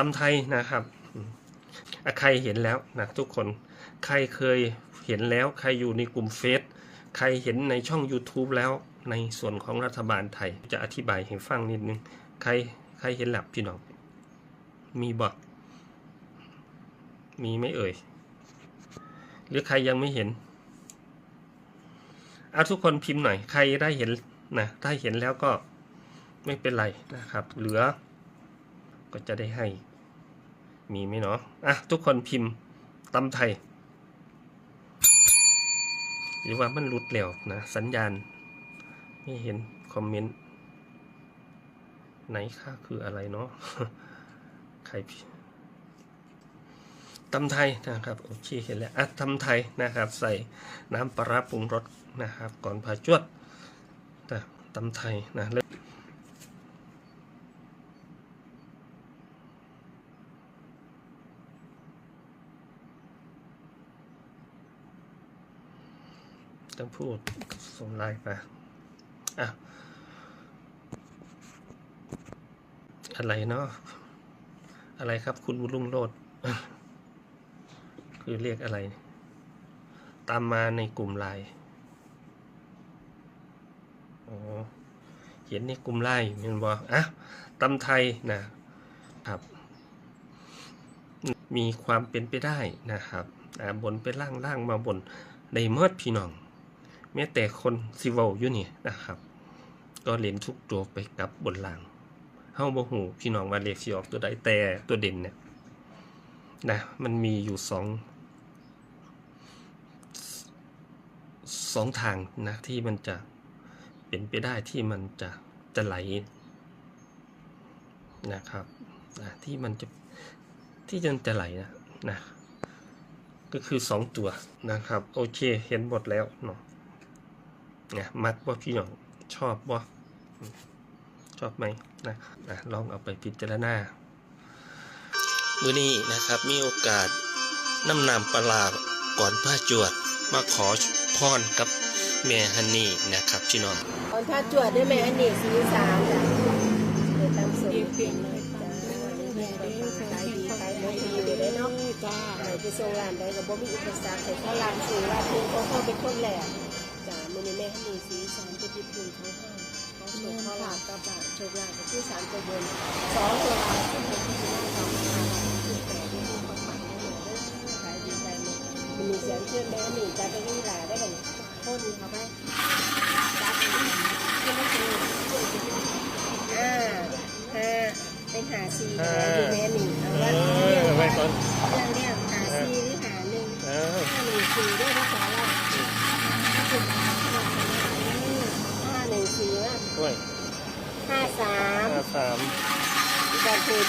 ตำไทยนะครับใครเห็นแล้วนะทุกคน ใครเคยเห็นแล้ว ใครอยู่ในกลุ่มเฟซ ใครเห็นในช่อง YouTube แล้ว ในส่วนของรัฐบาลไทย จะอธิบายให้ฟังนิดนึง ใครใครเห็นหลับพี่น้อง มีบอก มีไม่เอ่ย หรือใครยังไม่เห็น เอาทุกคนพิมพ์หน่อย ใครได้เห็นนะ ถ้าเห็นแล้วก็ไม่เป็นไรนะครับ เหลือก็จะได้ให้ มีไหมเนาะอะทุกคนพิมพ์ตำไทยหรือว่ามันหลุดแล้วนะสัญญาณ ไม่เห็นคอมเมนต์ไหนค่าคืออะไรเนาะใครพิตำไทยนะครับโอเคเห็นแล้วอะตำไทยนะครับ ใส่น้ำปลาร้าปรุงรสนะครับ ก่อนพาจวดนะตำไทยนะ ต้องพูดส่งไลน์ไปอะอะไรเนาะอะไรครับคุณบุญรุ่งโรดคือเรียกอะไร ตามมาในกลุ่มไลน์อ๋อเขียนในกลุ่มไลน์เห็นบอกอะตำไทยนะครับ มีความเป็นไปได้นะครับบนไปล่างล่างมาบนในเมื่อพี่น้อง แม้แต่คนซิเวลอยู่นี่นะครับ ก็เล่นทุกตัวไปกับบนล่างเฮ้าบ่ฮู้พี่น้องว่าเลขสิออกตัวใดแต่ตัวเด่นเนี่ยนะมันมีอยู่สองสองทางนะที่มันจะเป็นไปได้ที่มันจะจะไหลนะครับนะที่มันจะที่จะจะไหลนะนะก็คือสองตัวนะครับ โอเค เห็นหมดแล้วเนาะ นะมักว่าพี่น้องชอบว่าชอบไหมนะนะลองเอาไปพิจารณามื้อนี้นะครับมีโอกาสนำนำปลาร้าก่อนผ้าจวดมาขอพรกับแม่ฮันนี่นะครับพี่น้องตอนถ้าจวดได้ไหมอันนี้สีสามจ้ะเดี๋ยวตามสูตรเปลี่ยนเลยจ้ะตามวันนี้แม่แม่เด้ก็อขายดีขอขายให้ดีดีอยู่ได้เนาะจ้าขายไปส่งร้านใดก็บ่มีอุปสรรคแต่ถ้าร้านสูงร้านเพิ่งก็เข้าเป็นคนแหลก ติดทุนเขาห้เขาโชว์เขาลาบกระบะโชว์ลาบที่สามตัวบนสองตัวลาที่เป็นที่หน้าสองตัวลาที่แปดที่ผู้ประกบได้หมดเด้อขายดีใจหมดมันมีเสียงเชื่อแม่นี่จ้ะไปวิ่งหลาได้กันโคตรดีเขาไป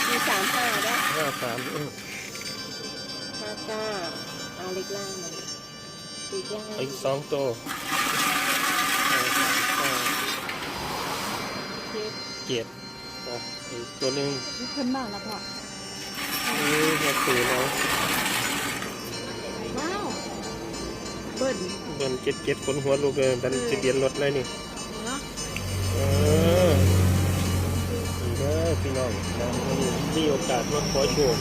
การถูกที่สามห้าได้ห้าสามเออห้าเก้าเอาเล็กล่างมันอีกล่างอีกสองตัวห้าสามห้าเจ็ดเจ็ดอะอีกตัวหนึ่งขึ้นบ้างแล้วพ่อนี่มาสี่แล้วว้าวเบิ้ลเดินเจ็ดเจ็ดคนหัวลูกเลยดันจะเบียนรถเลยนี่เนาะเออนี่เด้อพี่น้องนะมีโอกาสมาขอโชค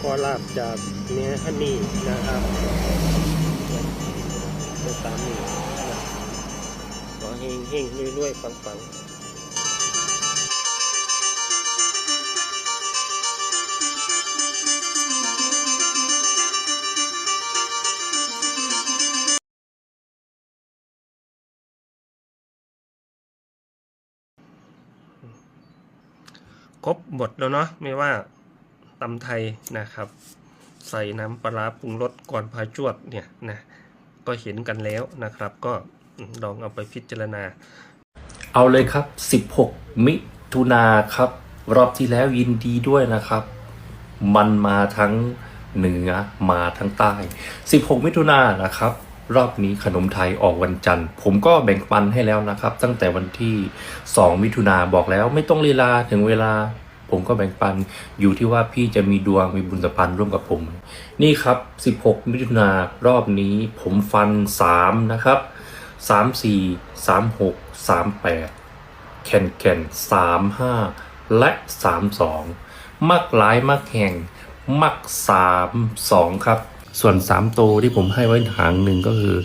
ขอลาบจากแม่ฮันนี่นะครับไปตามนี้นะขอเฮงเฮงรวยๆฟังๆ ครบหมดแล้วเนาะไม่ว่าตำไทยนะครับ ใส่น้ำปลาปรุงรสก่อนพาจวดเนี่ยนะก็เห็นกันแล้วนะครับ ก็ลองเอาไปพิจารณา เอาเลยครับ 16 มิถุนาครับ รอบที่แล้วยินดีด้วยนะครับ มันมาทั้งเหนือมาทั้งใต้ 16 มิถุนานะครับ รอบนี้ขนมไทยออกวันจันทร์ ผมก็แบ่งปันให้แล้วนะครับ ตั้งแต่วันที่ 2 มิถุนาบอกแล้วไม่ต้องลีลาถึงเวลา ผมก็แบ่งปันอยู่ที่ว่าพี่จะมีดวงมีบุญสัมพันธ์ร่วมกับผม นี่ครับ 16 มิถุนารอบนี้ผมฟัน 3 นะครับ 3 4 3 6 3 8 แคนแคนสามห้าและสามสองมักหลายมักแห่ง มักสามสองครับ ส่วนสามโตที่ผมให้ไว้หางหนึ่งก็คือ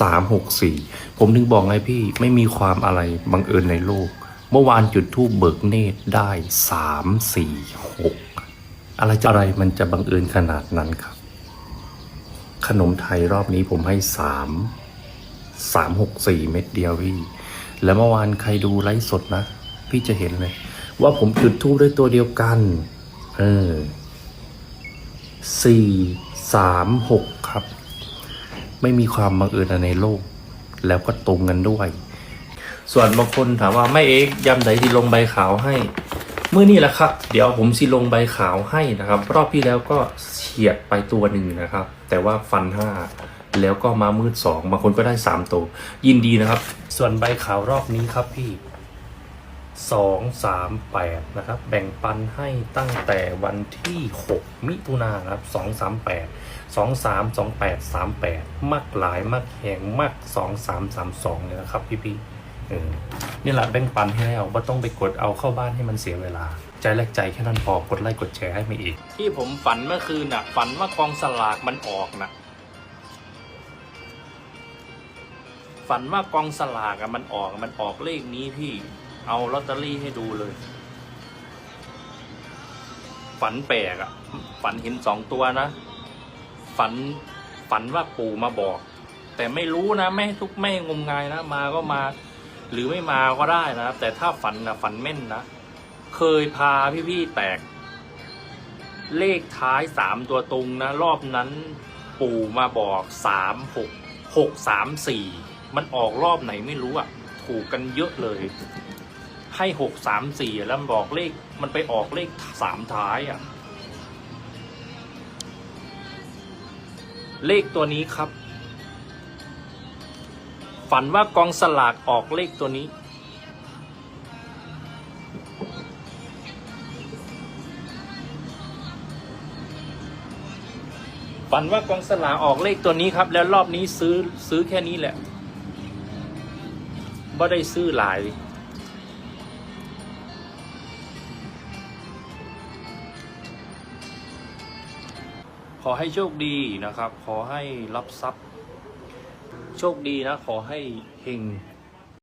สามหกสี่ผมถึงบอกไงพี่ไม่มีความอะไรบังเอิญในโลก เมื่อวานจุดทูบเบิกเนตรได้สามสี่หกอะไรจะอะไรมันจะบังเอิญขนาดนั้นครับ ขนมไทยรอบนี้ผมให้สามสามหกสี่เม็ดเดียวพี่ แล้วเมื่อวานใครดูไลฟ์สดนะ พี่จะเห็นเลย ว่าผมจุดทูบด้วยตัวเดียวกัน เออสี่ สามหกครับ ไม่มีความบังเอิญอะไรในโลก แล้วก็ตรงกันด้วย ส่วนบางคนถามว่าไม่เอกยำไหนที่ลงใบขาวให้เมื่อนี่แหละครับ เดี๋ยวผมสิลงใบขาวให้นะครับ รอบที่แล้วก็เฉียดไปตัวหนึ่งนะครับ แต่ว่าฟันห้าแล้วก็มามืดสองบางคนก็ได้สามตัวยินดีนะครับ ส่วนใบขาวรอบนี้ครับพี่ สองสามแปดนะครับ แบ่งปันให้ตั้งแต่วันที่หกมิถุนายนครับสองสามแปดสองสามสองแปดสามแปดมักหลายมักแหงมักสองสามสามสองเลยนะครับพี่พี่นี่แหละแบ่งปันให้แล้วว่าต้องไปกดเอาเข้าบ้านให้มันเสียเวลา ใจแรกใจแค่นั้นพอกดไลค์กดแชร์ให้มาอีก ที่ผมฝันเมื่อคืนน่ะ ฝันว่ากองสลากมันออกนะฝันว่ากองสลากอะมันออกมันออกเลขนี้พี่ เอาลอตเตอรี่ให้ดูเลย ฝันแปลกอะฝันเห็นสองตัวนะ ฝันฝันว่าปู่มาบอก แต่ไม่รู้นะไม่ทุกไม่งมงายนะ มาก็มา หรือไม่มาก็ได้นะครับ แต่ถ้าฝันนะฝันแม่นนะ เคยพาพี่ๆแตก เลขท้ายสามตัวตรงนะ รอบนั้นปู่มาบอกสามหกหกสามสี่มันออกรอบไหนไม่รู้อะถูกกันเยอะเลย ให้หกสามสี่แล้วมันบอกเลขมันไปออกเลขสามท้ายอะ เลขตัวนี้ครับ ฝันว่ากองสลากออกเลขตัวนี้ ฝันว่ากองสลากออกเลขตัวนี้ครับ แล้วรอบนี้ซื้อซื้อแค่นี้แหละไม่ได้ซื้อหลาย อให้โชคดีนะครับ ขอให้รับทรัพย์ โชคดีนะ ขอให้เฮง